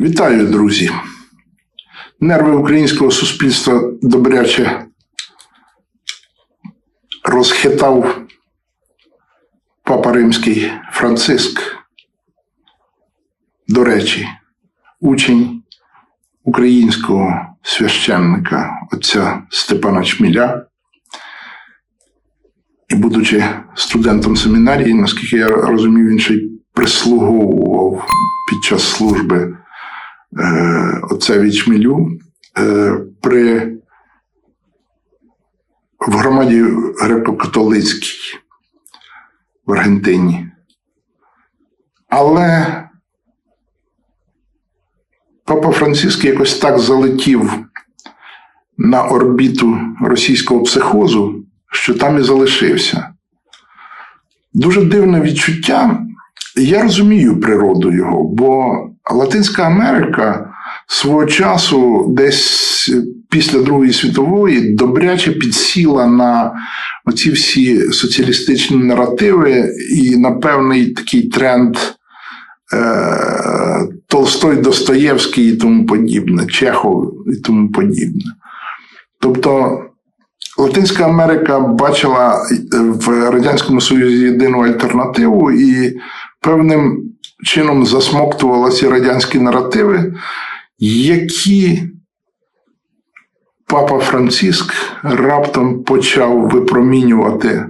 Вітаю, друзі! Нерви українського суспільства добряче розхитав папа римський Франциск. До речі, учень українського священника отця Степана Чміля. І будучи студентом семінарії, наскільки я розумію, він ще й прислуговував під час служби е, отцеві Чмілю е, при в громаді греко-католицькій в Аргентині. Але Папа Франциск якось так залетів на орбіту російського психозу, що там і залишився. Дуже дивне відчуття. Я розумію природу його, бо Латинська Америка свого часу, десь після Другої світової, добряче підсіла на оці всі соціалістичні наративи і на певний такий тренд е, Толстой, Достоєвський і тому подібне, Чехов і тому подібне. Тобто Латинська Америка бачила в Радянському Союзі єдину альтернативу і певним чином засмоктувала ці радянські наративи, які папа Франциск раптом почав випромінювати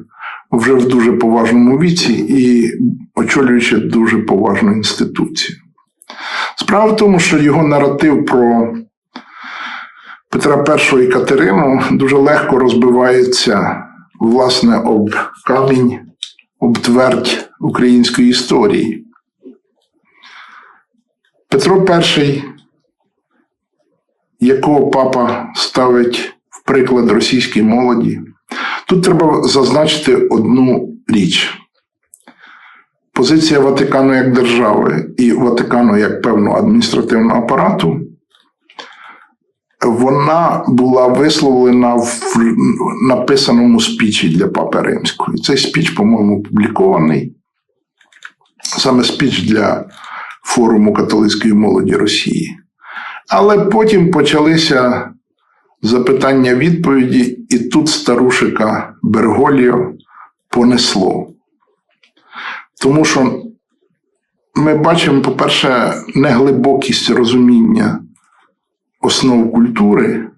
вже в дуже поважному віці і очолюючи дуже поважну інституцію. Справа в тому, що його наратив про Петра І і Катерину дуже легко розбивається власне об камінь, об твердь української історії. Петро І, якого папа ставить в приклад російській молоді, тут треба зазначити одну річ. Позиція Ватикану як держави і Ватикану як певного адміністративного апарату вона була висловлена в написаному спічі для Папи Римського. Цей спіч, по-моєму, опублікований. Саме спіч для форуму католицької молоді Росії. Але потім почалися запитання відповіді, і тут старушика Берголіо понесло. Тому що ми бачимо, по-перше, неглибокість розуміння основ культури.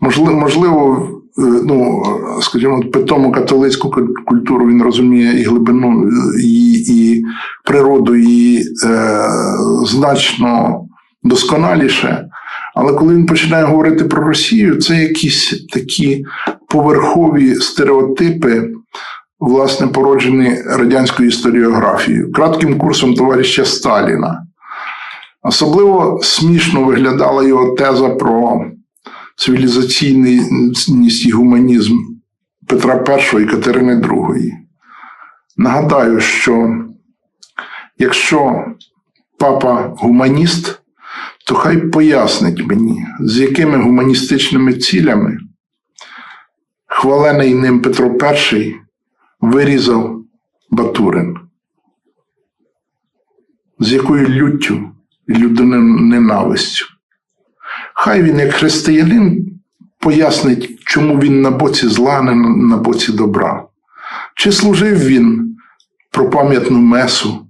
Можливо, можливо, ну, скажімо, питому католицьку культуру він розуміє і глибину, і, і природу її е, значно досконаліше. Але коли він починає говорити про Росію, це якісь такі поверхові стереотипи, власне, породжені радянською історіографією, кратким курсом товариша Сталіна. Особливо смішно виглядала його теза про цивілізаційність і гуманізм Петра І і Катерини II. Нагадаю, що якщо папа гуманіст, то хай пояснить мені, з якими гуманістичними цілями хвалений ним Петро І вирізав Батурин. З якою люттю і людиноненавистю. Хай він, як християнин, пояснить, чому він на боці зла, не на боці добра. Чи служив він про пам'ятну месу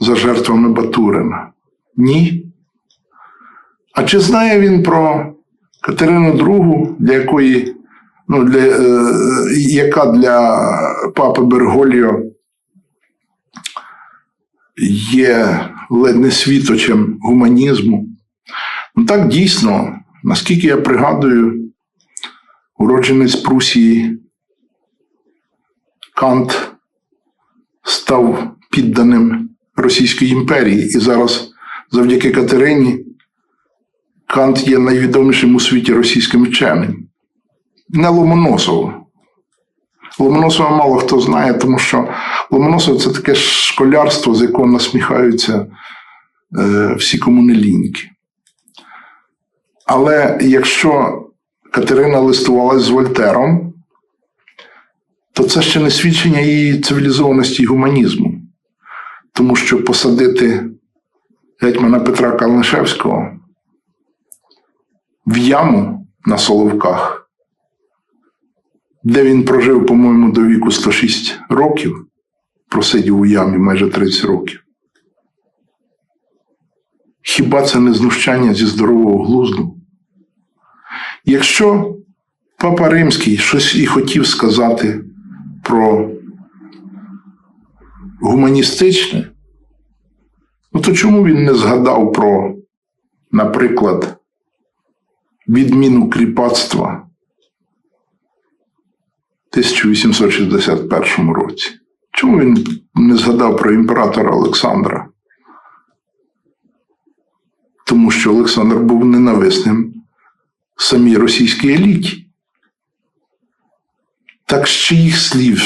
за жертвами Батурина? Ні. А чи знає він про Катерину II, для якої, ну, для, е, яка для папи Берголіо є ледь не світочем гуманізму. Так дійсно, наскільки я пригадую, уродженець Прусії Кант став підданим Російської імперії. І зараз завдяки Катерині Кант є найвідомішим у світі російським вченим. Не Ломоносов. Ломоносова мало хто знає, тому що Ломоносов це таке школярство, з якого насміхаються е, всі комунеліньки. Але якщо Катерина листувалась з Вольтером, то це ще не свідчення її цивілізованості і гуманізму. Тому що посадити гетьмана Петра Калнишевського в яму на Соловках, де він прожив, по-моєму, до віку 106 років, просидів у ямі майже 30 років. Хіба це не знущання зі здорового глузду? Якщо Папа Римський щось і хотів сказати про гуманістичне, ну то чому він не згадав про, наприклад, відміну кріпацтва в 1861 році? Чому він не згадав про імператора Олександра? Тому що Олександр був ненависним самій російській еліті. Так з чиїх слів,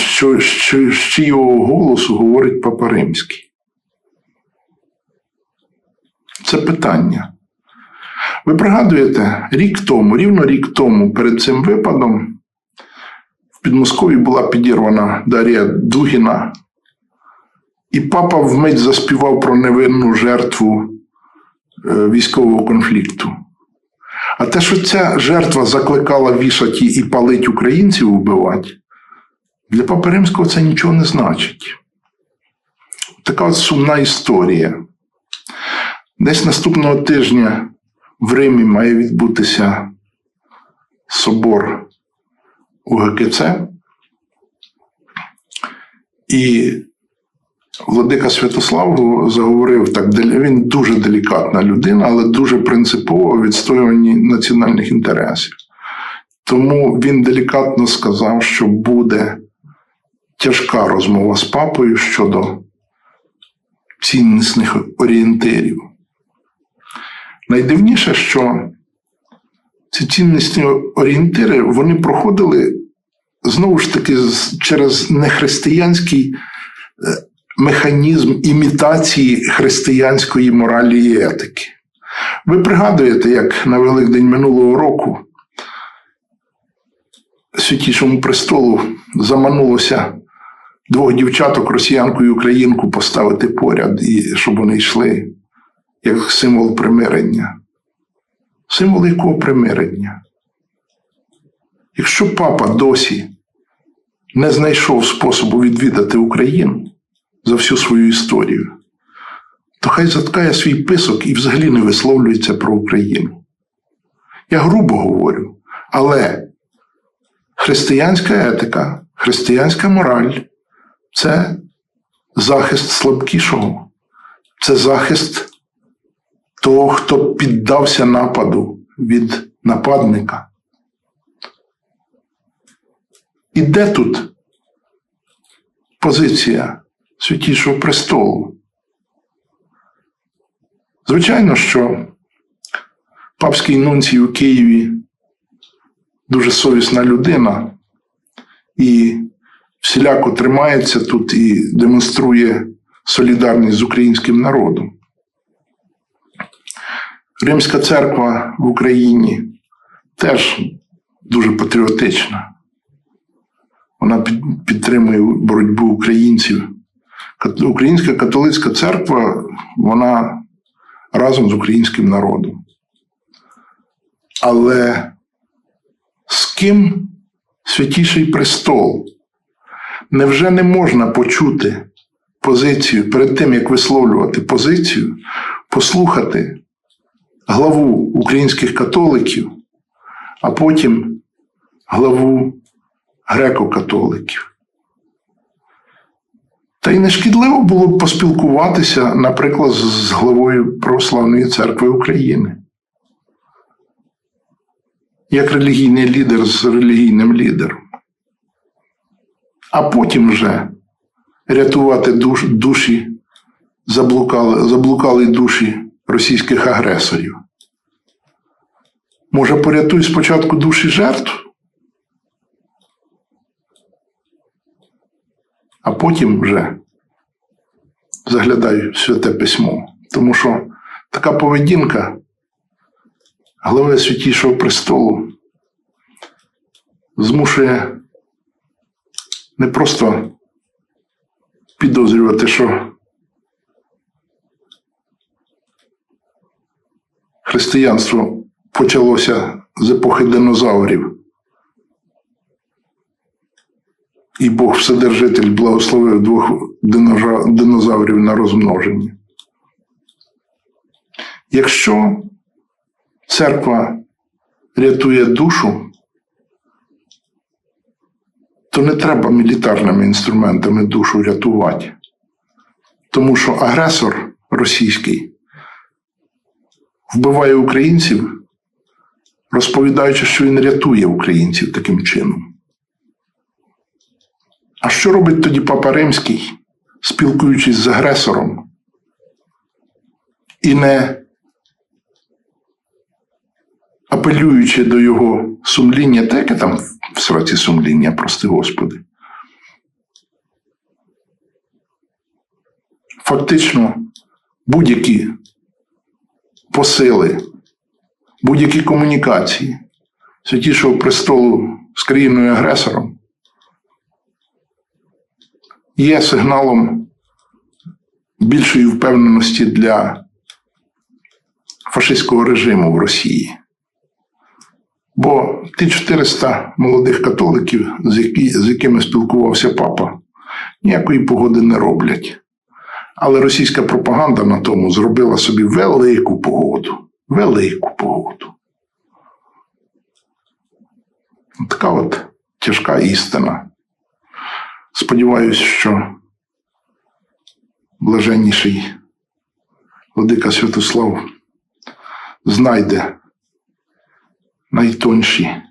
з чийого голосу говорить Папа Римський? Це питання. Ви пригадуєте, рік тому, рівно рік тому, перед цим випадом, в Підмосков'ї була підірвана Дар'я Дугіна, і папа вмить заспівав про невинну жертву е, військового конфлікту. А те, що ця жертва закликала вішати і палить українців вбивати, для Папи Римського це нічого не значить. Така от сумна історія. Десь наступного тижня в Римі має відбутися собор УГКЦ. І Владика Святослав заговорив так, він дуже делікатна людина, але дуже принципово відстоювані національних інтересів. Тому він делікатно сказав, що буде тяжка розмова з папою щодо ціннісних орієнтирів. Найдивніше, що ці ціннісні орієнтири вони проходили знову ж таки через нехристиянський е, механізм імітації християнської моралі і етики. Ви пригадуєте, як на Великдень минулого року святішому престолу заманулося двох дівчаток, росіянку і українку, поставити поряд, і щоб вони йшли як символ примирення. Символ якого примирення? Якщо папа досі не знайшов способу відвідати Україну за всю свою історію, то хай заткає свій писок і взагалі не висловлюється про Україну. Я грубо говорю, але християнська етика, християнська мораль це захист слабкішого, це захист того, хто піддався нападу від нападника. І де тут позиція Святішого престолу? Звичайно, що папський нунцій у Києві дуже совісна людина і всіляко тримається тут і демонструє солідарність з українським народом. Римська церква в Україні теж дуже патріотична. Вона підтримує боротьбу українців. Українська католицька церква, вона разом з українським народом. Але з ким святіший престол? Невже не можна почути позицію перед тим, як висловлювати позицію, послухати главу українських католиків, а потім главу греко-католиків? Та й не шкідливо було б поспілкуватися, наприклад, з главою Православної церкви України. Як релігійний лідер з релігійним лідером. А потім вже рятувати душ, душі, заблукали, заблукали душі російських агресорів. Може, порятуй спочатку душі жертв, а потім вже заглядай в святе письмо. Тому що така поведінка глави Святішого престолу змушує не просто підозрювати, що християнство почалося з епохи динозаврів. І Бог Вседержитель благословив двох динозаврів на розмноження. Якщо церква рятує душу, то не треба мілітарними інструментами душу рятувати. Тому що агресор російський вбиває українців, розповідаючи, що він рятує українців таким чином. А що робить тоді Папа Римський, спілкуючись з агресором, і не апелюючи до його сумління, та яке там в сраці сумління, прости Господи. Фактично, будь-які посили, будь-які комунікації святішого престолу з країною агресором є сигналом більшої впевненості для фашистського режиму в Росії. Бо ті 400 молодих католиків, з, які, з якими спілкувався папа, ніякої погоди не роблять. Але російська пропаганда на тому зробила собі велику погоду. Велику погоду. Така от тяжка істина. Сподіваюсь, що блаженніший Владика Святослав знайде найтонші,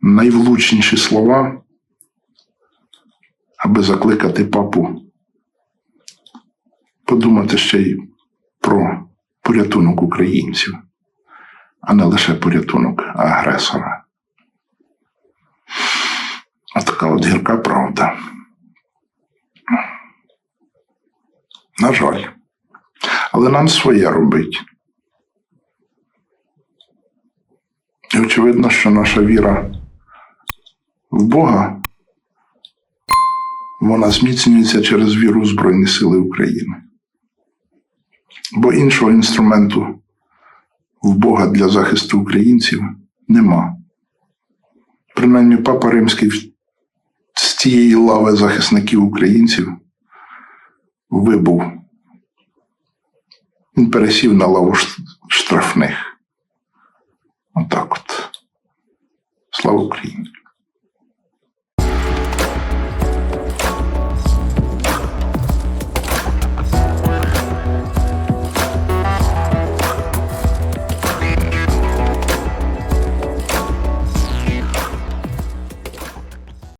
найвлучніші слова, аби закликати папу подумати ще й про порятунок українців, а не лише порятунок агресора. Отака от гірка правда. На жаль. Але нам своє робить. І очевидно, що наша віра в Бога вона зміцнюється через віру в Збройні Сили України. Бо іншого інструменту в Бога для захисту українців нема. Принаймні, Папа Римський тієї лави захисників українців вибув. Він пересів на лаву штрафних. Отак от. Слава Україні!